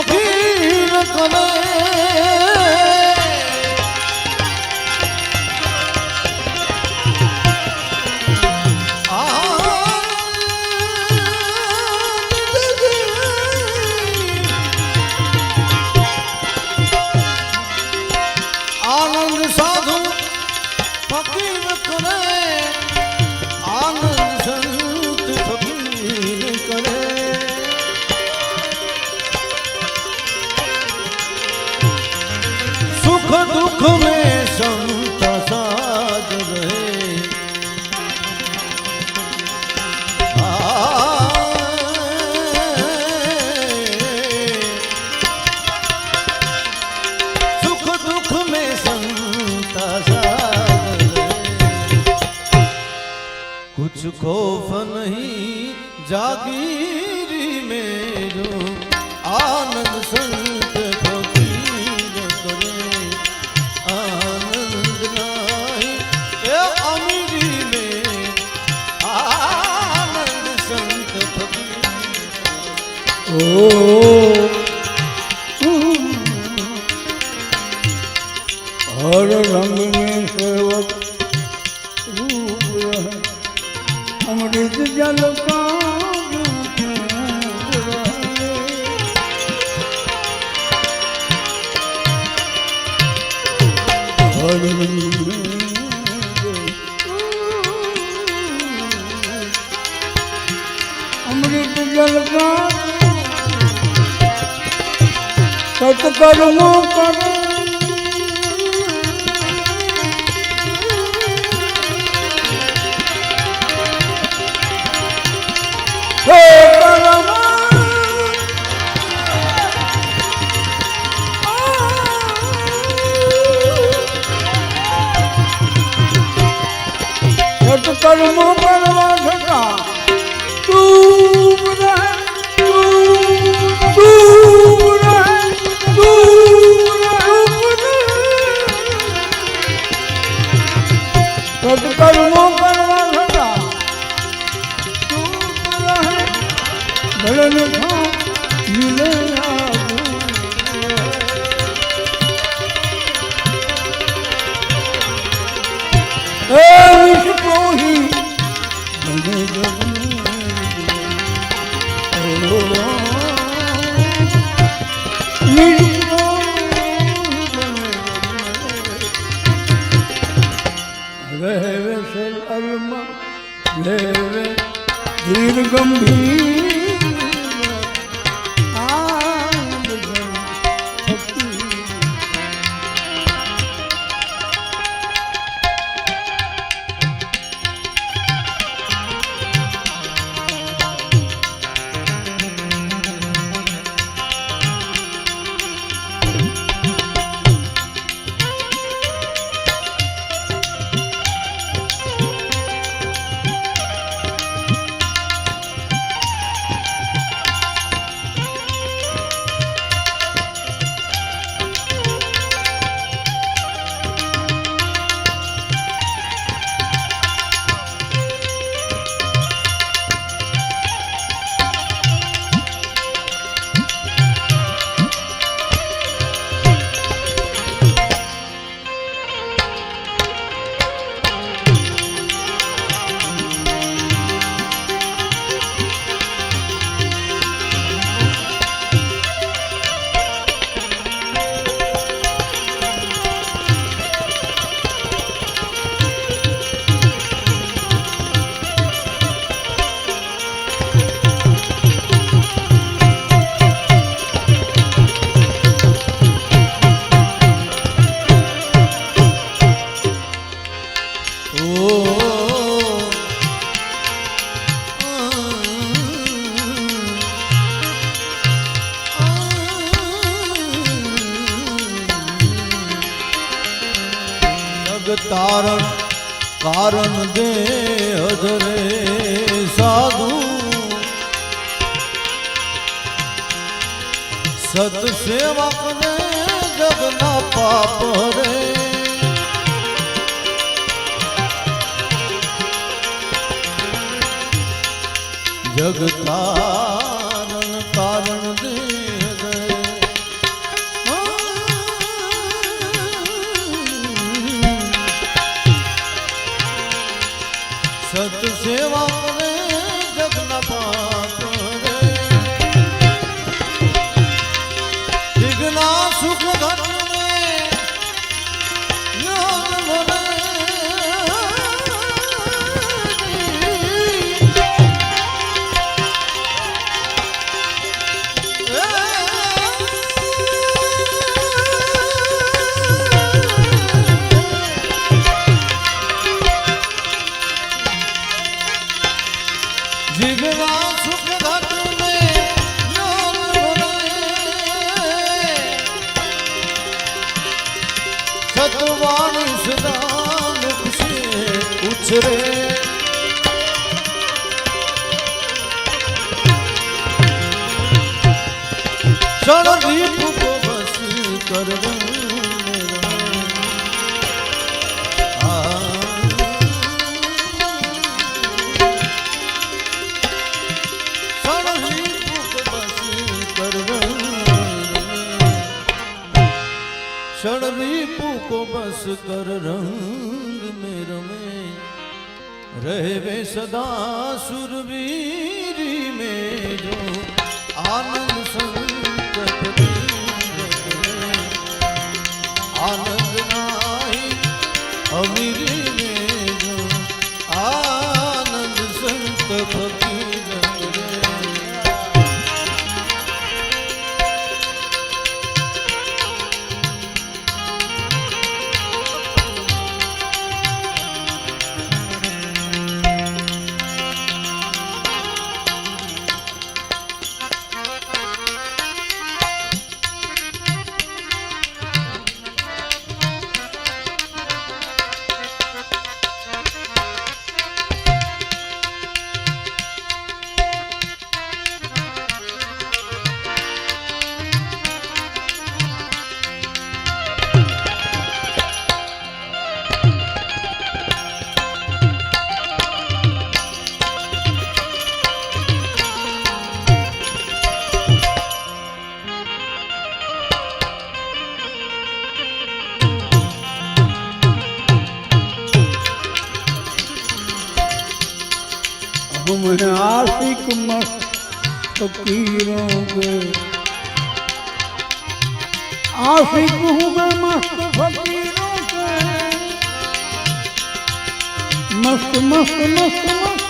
ফকির কোনা સુખ દુઃખ મે સંત સાથ રહે સુખ દુઃખ મે સંત સાથ રહે કુછ ખોફ નહીં જાગીરી મેરો આનંદ સંગ फकीर ओ हर रंग में सेवक रूप रहे अमृत जल का નિત કર્મ કરે કર્મ કરવા ઘટા તું તું. રહે સત્કર્મો કરવા છતાં તું મળન થા મિલે गंभीर તારણ કારણ દે અધરે સાધુ સત સેવકને જગના પાપ રે જગ જીવના સુખ ધતુને સતવાણી સદા મુક્ષે ઉછરે. ક્ષણ દીપ કરવું. क्षणवी पू को बस कर रंग में रमे रहवे सदा सुरवीरी में जो आनंद संत आनंद नाई अमीरी ગુમણ આશિક મસ્ત ફકીરો ગે આશિક ગુમણ મસ્ત ફકીરો ગે મસ્ત મસ્ત મસ્ત મસ્ત.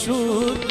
树。